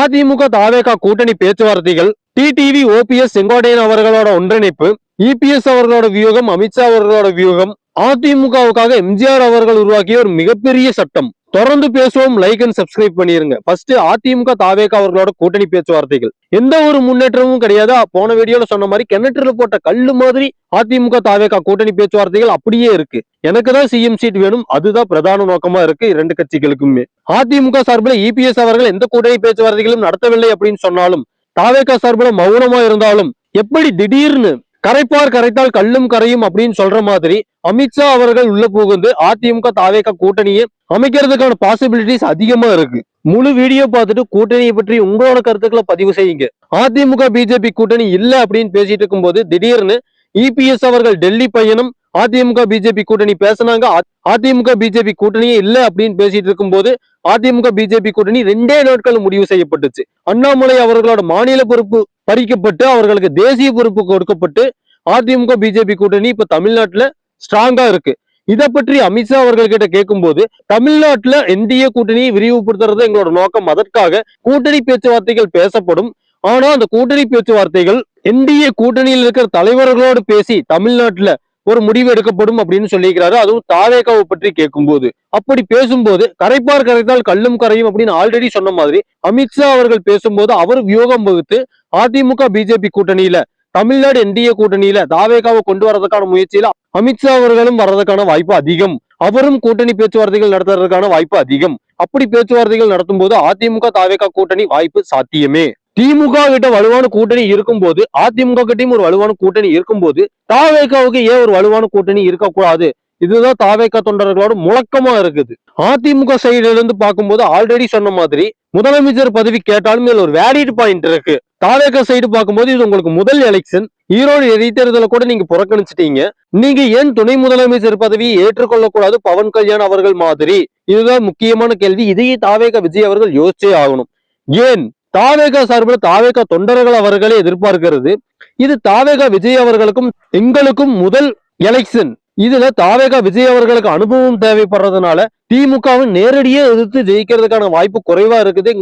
அதிமுக தாவேகா கூட்டணி பேச்சுவார்த்தைகள் TTV OPS Sengottaiyan அவர்களோட ஒன்றிணைப்பு இபிஎஸ் அவர்களோட வியூகம் அமித்ஷா அவர்களோட வியூகம் அதிமுகவுக்காக எம்ஜிஆர் அவர்கள் உருவாக்கிய ஒரு மிகப்பெரிய சட்டம். தொடர்ந்து பேசுவோம் லைக் அண்ட் சப்ஸ்கிரைப் பண்ணிருங்க. ஃபர்ஸ்ட் அதிமுக தாவேகா அவர்களோட கூட்டணி பேச்சுவார்த்தைகள். எந்த ஒரு முன்னேற்றமும் கிடையாது. போன வீடியோல சொன்ன மாதிரி கிணற்றுல போட்ட கல்லு மாதிரி அதிமுக தாவேகா கூட்டணி பேச்சுவார்த்தைகள் அப்படியே இருக்கு. எனக்கு தான் சிஎம் சீட் வேணும். அதுதான் பிரதான நோக்கமா இருக்கு இரண்டு கட்சிகளுக்குமே. அதிமுக சார்பில் இபிஎஸ் அவர்கள் எந்த கூட்டணி பேச்சுவார்த்தைகளும் நடத்தவில்லை அப்படின்னு சொன்னாலும் தாவேகா சார்பில் மௌனமா இருந்தாலும் எப்படி திடீர்னு கரைப்பார் கரைத்தால் கல்லும் கரையும் அப்படின்னு சொல்ற மாதிரி அமித்ஷா அவர்கள் உள்ள புகுந்து அதிமுக தாவேகா கூட்டணியை அமைக்கிறதுக்கான பாசிபிலிட்டிஸ் அதிகமா இருக்கு. முழு வீடியோ பார்த்துட்டு கூட்டணியை பற்றி உங்களோட கருத்துக்களை பதிவு செய்யுங்க. அதிமுக பிஜேபி கூட்டணி இல்ல அப்படின்னு பேசிட்டு இருக்கும்போது திடீர்னு இபிஎஸ் அவர்கள் டெல்லி பயணம் அதிமுக பிஜேபி கூட்டணி பேசினாங்க. அதிமுக பிஜேபி கூட்டணியே இல்ல அப்படின்னு பேசிட்டு இருக்கும்போது அதிமுக பிஜேபி கூட்டணி ரெண்டே நாட்கள் முடிவு செய்யப்பட்டுச்சு. அண்ணாமலை அவர்களோட மாநில பொறுப்பு பறிக்கப்பட்டு அவர்களுக்கு தேசிய பொறுப்பு கொடுக்கப்பட்டு அதிமுக பிஜேபி கூட்டணி இப்ப தமிழ்நாட்டுல ஸ்ட்ராங்கா இருக்கு. இதை பற்றி அமித்ஷா அவர்கள் கிட்ட கேட்கும்போது தமிழ்நாட்டுல என்டிஏ கூட்டணியை விரிவுபடுத்துறது எங்களோட நோக்கம். அதற்காக கூட்டணி பேச்சுவார்த்தைகள் பேசப்படும். ஆனா அந்த கூட்டணி பேச்சுவார்த்தைகள் என்டிஏ கூட்டணியில் இருக்கிற தலைவர்களோடு பேசி தமிழ்நாட்டுல ஒரு முடிவு எடுக்கப்படும் அப்படின்னு சொல்லியிருக்கிறாரு. அதுவும் தாவேகாவை பற்றி கேட்கும்போது. அப்படி பேசும்போது கரைப்பார் கரைத்தால் கல்லும் கரையும் அப்படின்னு ஆல்ரெடி சொன்ன மாதிரி அமித்ஷா அவர்கள் பேசும்போது அவர் வியோகம் வகுத்து அதிமுக பிஜேபி கூட்டணியில தமிழ்நாடு என்டிஏ கூட்டணியில தாவேகாவை கொண்டு வரதுக்கான முயற்சியில அமித்ஷா அவர்களும் வர்றதுக்கான வாய்ப்பு அதிகம். அவரும் கூட்டணி பேச்சுவார்த்தைகள் நடத்துறதுக்கான வாய்ப்பு அதிகம். அப்படி பேச்சுவார்த்தைகள் நடத்தும் போது அதிமுக தாவேகா கூட்டணி வாய்ப்பு சாத்தியமே. திமுக கிட்ட வலுவான கூட்டணி இருக்கும் போது அதிமுக கிட்டையும் ஒரு வலுவான கூட்டணி இருக்கும் போது தாவேகாவுக்கு ஏன் ஒரு வலுவான கூட்டணி இருக்கக்கூடாது? இதுதான் தாவேகா தொண்டர்களோட முழக்கமா இருக்குது. அதிமுக சைடுல இருந்து பார்க்கும்போது ஆல்ரெடி சொன்ன மாதிரி முதலமைச்சர் பதவி கேட்டாலும் இதுல ஒரு வேலிட் பாயிண்ட் இருக்கு. தாவேகா சைடு பார்க்கும்போது இது உங்களுக்கு முதல் எலெக்ஷன் ஈரோடு இடைத்தேர்தலை கூட நீங்க புறக்கணிச்சிட்டீங்க. நீங்க ஏன் துணை முதலமைச்சர் பதவியை ஏற்றுக்கொள்ளக்கூடாது? பவன் கல்யாண் அவர்கள் மாதிரி. இதுதான் முக்கியமான கேள்வி. இதையே தாவேகா விஜய் அவர்கள் யோசிச்சே ஆகணும். ஏன்? தாவேகா சார்பில் தாவேகா தொண்டர்கள் அவர்களே எதிர்பார்க்கிறது. இது தாவேகா விஜய் அவர்களுக்கும் எங்களுக்கும் முதல் எலெக்ஷன் இதுல தாவேகா விஜய் அவர்களுக்கு அனுபவம் தேவைப்படுறதுனால திமுகவை நேரடியே எதிர்த்து ஜெயிக்கிறதுக்கான வாய்ப்பு குறைவா இருக்குது.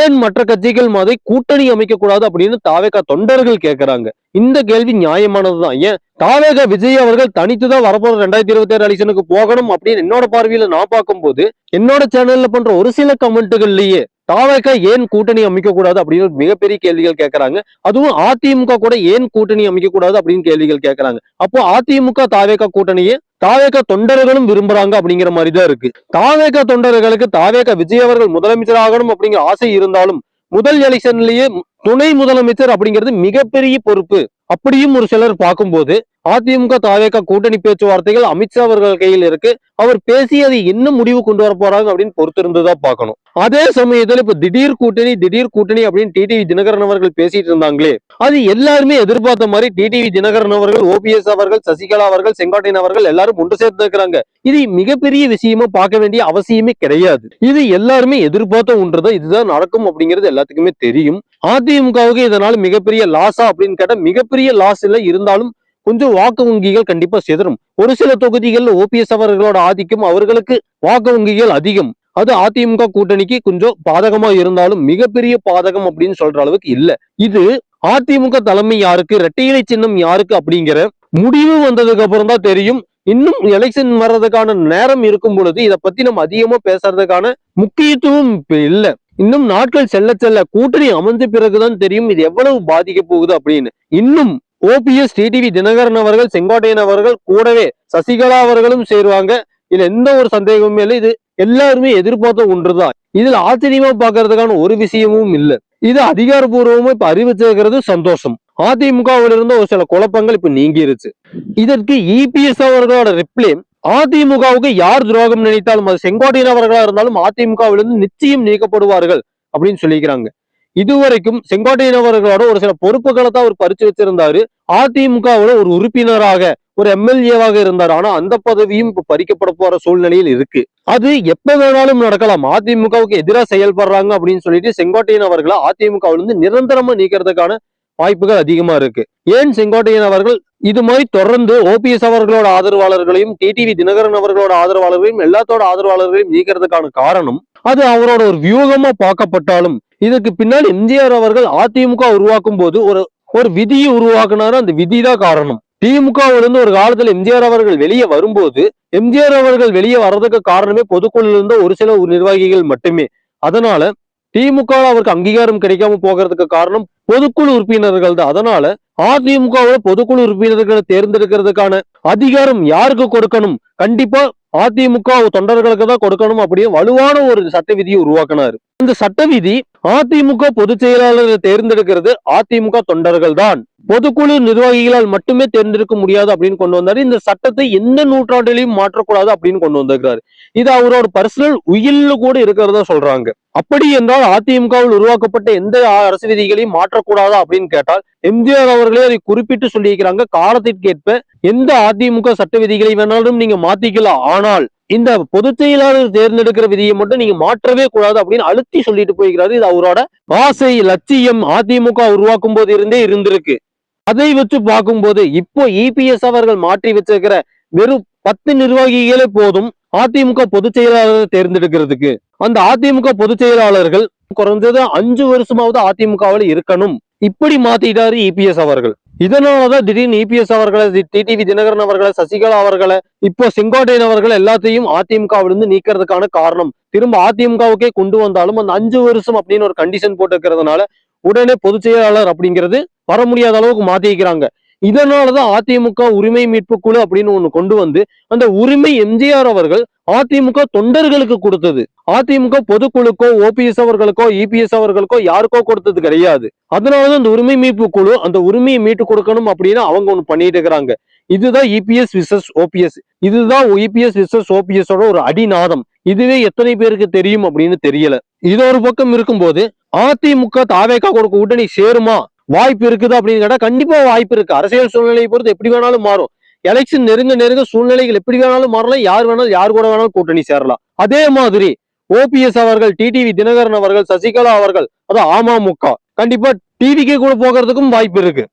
ஏன் மற்ற கட்சிகள் மாதிரி கூட்டணி அமைக்க கூடாது அப்படின்னு தாவேகா தொண்டர்கள் கேட்கிறாங்க இந்த கேள்வி நியாயமானதுதான். ஏன்? தாவேகா விஜய் அவர்கள் தனித்துதான் வரப்போற ரெண்டாயிரத்தி இருபத்தி ஏழு எலெக்ஷனுக்கு போகணும் அப்படின்னு என்னோட பார்வையில நான் பார்க்கும்போது என்னோட சேனல்ல பண்ற ஒரு சில கமெண்ட்டுகள்லயே தாவேகா ஏன் கூட்டணி அமைக்கக்கூடாது அப்படின்னு மிகப்பெரிய கேள்விகள் கேட்கறாங்க அதுவும் அதிமுக கூட ஏன் கூட்டணி அமைக்கக்கூடாது அப்படின்னு கேள்விகள் கேட்கறாங்க அப்போ அதிமுக தாவேகா கூட்டணியே தாவேகா தொண்டர்களும் விரும்புறாங்க அப்படிங்கிற மாதிரி தான் இருக்கு. தாவேகா தொண்டர்களுக்கு தாவேக விஜய் அவர்கள் முதலமைச்சர் ஆகணும் அப்படிங்கிற ஆசை இருந்தாலும் முதல் எலெக்ஷன்லயே துணை முதலமைச்சர் அப்படிங்கிறது மிகப்பெரிய பொறுப்பு. அப்படியும் ஒரு சிலர் பார்க்கும்போது அதிமுக தாவேக கூட்டணி பேச்சுவார்த்தைகள் அமித்ஷா அவர்கள் கையில் இருக்கு. அவர் பேசி அதை என்ன முடிவு கொண்டு வர போறாங்க அப்படின்னு பொறுத்திருந்துதான் பார்க்கணும். அதே சமயத்துல இப்ப திடீர் கூட்டணி திடீர் கூட்டணி அப்படின்னு டிடிவி தினகரன் அவர்கள் பேசிட்டு இருந்தாங்களே அது எல்லாருமே எதிர்பார்த்த மாதிரி டிடிவி தினகரன் அவர்கள் ஓபிஎஸ் அவர்கள் சசிகலா அவர்கள் செங்கோட்டையன் அவர்கள் எல்லாரும் ஒன்று சேர்த்து இருக்கிறாங்க. இது மிகப்பெரிய விஷயமா பார்க்க வேண்டிய அவசியமே கிடையாது. இது எல்லாருமே எதிர்பார்த்த ஒன்றுதான். இதுதான் நடக்கும் அப்படிங்கிறது எல்லாத்துக்குமே தெரியும். அதிமுகவுக்கு இதனால் மிகப்பெரிய லாஸா அப்படின்னு கேட்டால் மிகப்பெரிய லாஸ் இல்லை. இருந்தாலும் கொஞ்சம் வாக்கு வங்கிகள் கண்டிப்பா சிதறும். ஒரு சில தொகுதிகளில் ஓபிஎஸ் அவர்களோட ஆதிக்கம் அவர்களுக்கு வாக்கு வங்கிகள் அதிகம். அது அதிமுக கூட்டணிக்கு கொஞ்சம் பாதகமா இருந்தாலும் மிகப்பெரிய பாதகம் அப்படின்னு சொல்ற அளவுக்கு இல்ல. இது அதிமுக தலைமை யாருக்கு இரட்டையிலை சின்னம் யாருக்கு அப்படிங்கிற முடிவு வந்ததுக்கு அப்புறம் தான் தெரியும். இன்னும் எலெக்ஷன் வர்றதுக்கான நேரம் இருக்கும் பொழுது இதை பத்தி நம்ம அதிகமா பேசுறதுக்கான முக்கியத்துவம் இப்ப இல்ல. இன்னும் நாட்கள் செல்ல செல்ல கூட்டணி அமைஞ்ச பிறகுதான் தெரியும் இது எவ்வளவு பாதிக்க போகுது அப்படின்னு. இன்னும் ஓபிஎஸ் டிடிவி தினகரன் அவர்கள் செங்கோட்டையன் அவர்கள் கூடவே சசிகலா அவர்களும் சேருவாங்க. இதுல எந்த ஒரு சந்தேகமும் இல்லை. இது எல்லாருமே எதிர்பார்த்த ஒன்றுதான். இதுல ஆச்சரியமா பாக்குறதுக்கான ஒரு விஷயமும் இல்ல. இது அதிகாரபூர்வமா இப்ப அறிவிச்சிருக்கிறது சந்தோஷம். அதிமுகவில் இருந்த ஒரு சில குழப்பங்கள் இப்ப நீங்கிருச்சு. இதற்கு இபிஎஸ் அவர்களோட ரிப்ளை அதிமுகவுக்கு யார் துரோகம் நினைத்தாலும் அது செங்கோட்டையன் அவர்களா இருந்தாலும் அதிமுகவிலிருந்து நிச்சயம் நீக்கப்படுவார்கள் அப்படின்னு சொல்லிக்கிறாங்க. இதுவரைக்கும் செங்கோட்டையன் அவர்களோட ஒரு சில பொறுப்புகளை தான் அவர் பறிச்சு வச்சிருந்தாரு. அதிமுகவோட ஒரு உறுப்பினராக ஒரு எம்எல்ஏவாக இருந்தார். ஆனா அந்த பதவியும் இப்ப பறிக்கப்பட போற சூழ்நிலையில் இருக்கு. அது எப்ப வேணாலும் நடக்கலாம். அதிமுகவுக்கு எதிராக செயல்படுறாங்க அப்படின்னு சொல்லிட்டு செங்கோட்டையன் அவர்களை அதிமுகவிலிருந்து இருந்து நிரந்தரமா நீக்கிறதுக்கான வாய்ப்புகள் அதிகமா இருக்கு. ஏன் செங்கோட்டையன் அவர்கள் இது மாதிரி தொடர்ந்து ஓபிஎஸ் அவர்களோட ஆதரவாளர்களையும் டிடிவி தினகரன் அவர்களோட ஆதரவாளர்களையும் எல்லாத்தோட ஆதரவாளர்களையும் நீக்கிறதுக்கான காரணம் அது அவரோட ஒரு வியூகமா பார்க்கப்பட்டாலும் இதுக்கு பின்னால் எம்ஜிஆர் அவர்கள் அதிமுக உருவாக்கும் போது ஒரு ஒரு விதியை உருவாக்குனாரு. அந்த விதி தான் காரணம். திமுகவிலிருந்து ஒரு காலத்துல எம்ஜிஆர் அவர்கள் வெளியே வரும்போது எம்ஜிஆர் அவர்கள் வெளியே வர்றதுக்கு காரணமே பொதுக்குழுல இருந்த ஒரு சில நிர்வாகிகள் மட்டுமே. அதனால திமுக அவருக்கு அங்கீகாரம் கிடைக்காம போகிறதுக்கு காரணம் பொதுக்குழு உறுப்பினர்கள் தான் அதனால அதிமுகவோட பொதுக்குழு உறுப்பினர்களை தேர்ந்தெடுக்கிறதுக்கான அதிகாரம் யாருக்கு கொடுக்கணும்? கண்டிப்பா அதிமுக தொண்டர்களுக்கு தான் கொடுக்கணும் அப்படின்னு வலுவான ஒரு சட்ட விதியை உருவாக்கினாரு. இந்த சட்ட விதி அதிமுக பொதுச் செயலாளரை தேர்ந்தெடுக்கிறது அதிமுக தொண்டர்கள் தான் பொதுக்குழு நிர்வாகிகளால் மட்டுமே தேர்ந்தெடுக்க முடியாது அப்படின்னு கொண்டு வந்தாரு. இந்த சட்டத்தை எந்த நூற்றாண்டிலையும் மாற்றக்கூடாது அப்படின்னு கொண்டு வந்திருக்கிறாரு. இது அவரோட பர்சனல் உயில்ல கூட இருக்கிறதா சொல்றாங்க. அப்படி என்றால் அதிமுகவில் உருவாக்கப்பட்ட எந்த அரசு விதிகளையும் மாற்றக்கூடாதா அப்படின்னு கேட்டால் எம்ஜிஆர் அவர்களே அதை குறிப்பிட்டு சொல்லியிருக்கிறாங்க. காலத்திற்கேற்ப எந்த அதிமுக சட்ட விதிகளை வேணாலும் நீங்க மாத்திக்கலாம். ஆனால் இந்த பொதுச் செயலாளர் தேர்ந்தெடுக்கிற விதியை மட்டும் நீங்க மாற்றவே கூடாது அப்படின்னு அழுத்தி சொல்லிட்டு போய்கிறாரு இது அவரோட ஆசை லட்சியம் அதிமுக உருவாக்கும் போது இருந்தே இருந்திருக்கு. அதை வச்சு பார்க்கும்போது இப்போ இபிஎஸ் அவர்கள் மாற்றி வச்சிருக்கிற வெறும் பத்து நிர்வாகிகளே போதும் அதிமுக பொதுச் செயலாளரை தேர்ந்தெடுக்கிறதுக்கு. அந்த அதிமுக பொதுச் செயலாளர்கள் குறைஞ்சது அஞ்சு வருஷமாவது அதிமுகவில் இருக்கணும். இப்படி மாத்திட்டாரு இபிஎஸ் அவர்கள். இதனாலதான் திடீர்னு இபிஎஸ் அவர்களை டிடிவி தினகரன் அவர்களை சசிகலா அவர்களை இப்போ செங்கோட்டையன் அவர்கள் எல்லாத்தையும் அதிமுகவிலிருந்து நீக்கிறதுக்கான காரணம். திரும்ப அதிமுகவுக்கே கொண்டு வந்தாலும் அந்த அஞ்சு வருஷம் அப்படின்னு ஒரு கண்டிஷன் போட்டுக்கிறதுனால உடனே பொதுச் செயலாளர் அப்படிங்கிறது வர முடியாத அளவுக்கு மாத்திக்கிறாங்க. இதனாலதான் அதிமுக உரிமை மீட்பு குழு அப்படின்னு ஒண்ணு கொண்டு வந்து அந்த உரிமை எம்ஜிஆர் அவர்கள் அதிமுக தொண்டர்களுக்கு கொடுத்தது. அதிமுக பொதுக்குழுக்கோ ஓபிஎஸ் அவர்களுக்கோ இபிஎஸ் அவர்களுக்கோ யாருக்கோ கொடுத்தது கிடையாது. அதனாலதான் அந்த உரிமை மீட்பு குழு அந்த உரிமையை மீட்டு கொடுக்கணும் அப்படின்னு அவங்க ஒண்ணு பண்ணிட்டு இருக்கிறாங்க. இதுதான் இபிஎஸ் விசஸ் ஓபிஎஸ் இதுதான் இபிஎஸ் விசஸ் ஓபிஎஸோட ஒரு அடிநாதம். இதுவே எத்தனை பேருக்கு தெரியும் அப்படின்னு தெரியல. இது ஒரு பக்கம் இருக்கும்போது அதிமுக தாவேக்கா கொடுக்க கூட்டணி சேருமா? வாய்ப்பு இருக்குது அப்படின்னு கேட்டா கண்டிப்பா வாய்ப்பு இருக்கு. அரசியல் சூழ்நிலையை பொறுத்து எப்படி வேணாலும் மாறும். எலெக்ஷன் நெருங்க நெருங்க சூழ்நிலைகள் எப்படி வேணாலும் மாறலாம். யார் வேணாலும் யார் கூட வேணாலும் கூட்டணி சேரலாம். அதே மாதிரி ஓபிஎஸ் அவர்கள் டிடிவி தினகரன் அவர்கள் சசிகலா அவர்கள் அது அமமுக கண்டிப்பா டிவிக்கே கூட போகிறதுக்கும் வாய்ப்பு இருக்கு.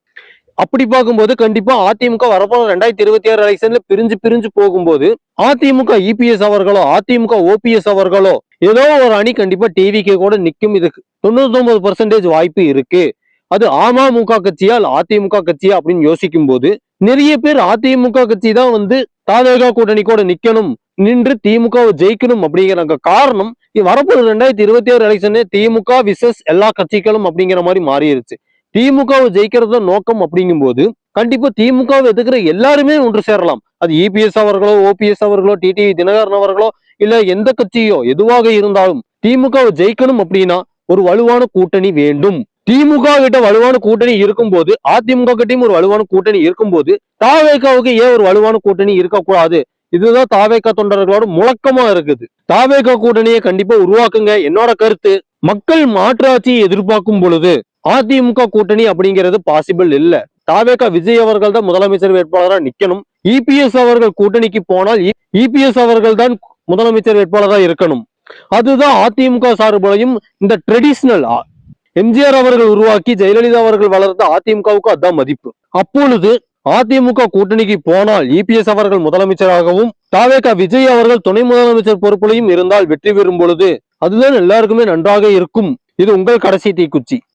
அப்படி பார்க்கும்போது கண்டிப்பா அதிமுக வரப்போ ரெண்டாயிரத்தி இருபத்தி ஆறு எலெக்ஷன்ல பிரிஞ்சு பிரிஞ்சு போகும்போது அதிமுக இபிஎஸ் அவர்களோ அதிமுக ஓபிஎஸ் அவர்களோ ஏதோ ஒரு அணி கண்டிப்பா டிவிக்கு கூட நிக்கும். இதுக்கு தொண்ணூத்தி ஒன்பது பர்சன்டேஜ் வாய்ப்பு இருக்கு. அது அமமுக கட்சியா இல்ல அதிமுக கட்சியா அப்படின்னு யோசிக்கும் போது நிறைய பேர் அதிமுக கட்சி தான் வந்து தாவேகா கூட்டணி கூட நிக்கணும் நின்று திமுகவை ஜெயிக்கணும் அப்படிங்கிற காரணம் வரப்போற ரெண்டாயிரத்தி இருபத்தி ஆறு எலெக்ஷனே திமுக விசஸ் எல்லா கட்சிகளும் அப்படிங்கிற மாதிரி மாறிடுச்சு திமுகவை ஜெயிக்கிறது நோக்கம் அப்படிங்கும்போது கண்டிப்பா திமுகவை எதுக்குற எல்லாருமே ஒன்று சேரலாம். அது இபிஎஸ் அவர்களோ ஓபிஎஸ் அவர்களோ டிடிவி தினகரன் அவர்களோ இல்ல எந்த கட்சியோ எதுவாக இருந்தாலும் திமுகவை ஜெயிக்கணும் அப்படின்னா ஒரு வலுவான கூட்டணி வேண்டும். திமுக கிட்ட வலுவான கூட்டணி இருக்கும் போது அதிமுக கிட்டையும் ஒரு வலுவான கூட்டணி இருக்கும் போது தாவேகாவுக்கு ஏன் ஒரு வலுவான கூட்டணி இருக்கக்கூடாது? இதுதான் தாவேக்கா தொண்டர்களோட முழக்கமா இருக்குது. தாவேகா கூட்டணியை கண்டிப்பா உருவாக்குங்க. என்னோட கருத்து மக்கள் மாற்றாட்சியை எதிர்பார்க்கும் பொழுது அதிமுக கூட்டணி அப்படிங்கிறது பாசிபிள் இல்ல. தாவேகா விஜய் அவர்கள் தான் முதலமைச்சர் வேட்பாளராக நிக்கணும். இபிஎஸ் அவர்கள் கூட்டணிக்கு போனால் இபிஎஸ் அவர்கள் தான் முதலமைச்சர் வேட்பாளராக இருக்கணும். அதுதான் அதிமுக சார்புலையும் இந்த ட்ரெடிஷ்னல் எம்ஜிஆர் அவர்கள் உருவாக்கி ஜெயலலிதா அவர்கள் வளர்த்த அதிமுகவுக்கு அதான் மதிப்பு. அப்பொழுது அதிமுக கூட்டணிக்கு போனால் இபிஎஸ் அவர்கள் முதலமைச்சராகவும் தாவேகா விஜய் அவர்கள் துணை முதலமைச்சர் பொறுப்புலையும் இருந்தால் வெற்றி பெறும் பொழுது அதுதான் எல்லாருக்குமே நன்றாக இருக்கும். இது உங்கள் கடைசி தீக்குச்சி.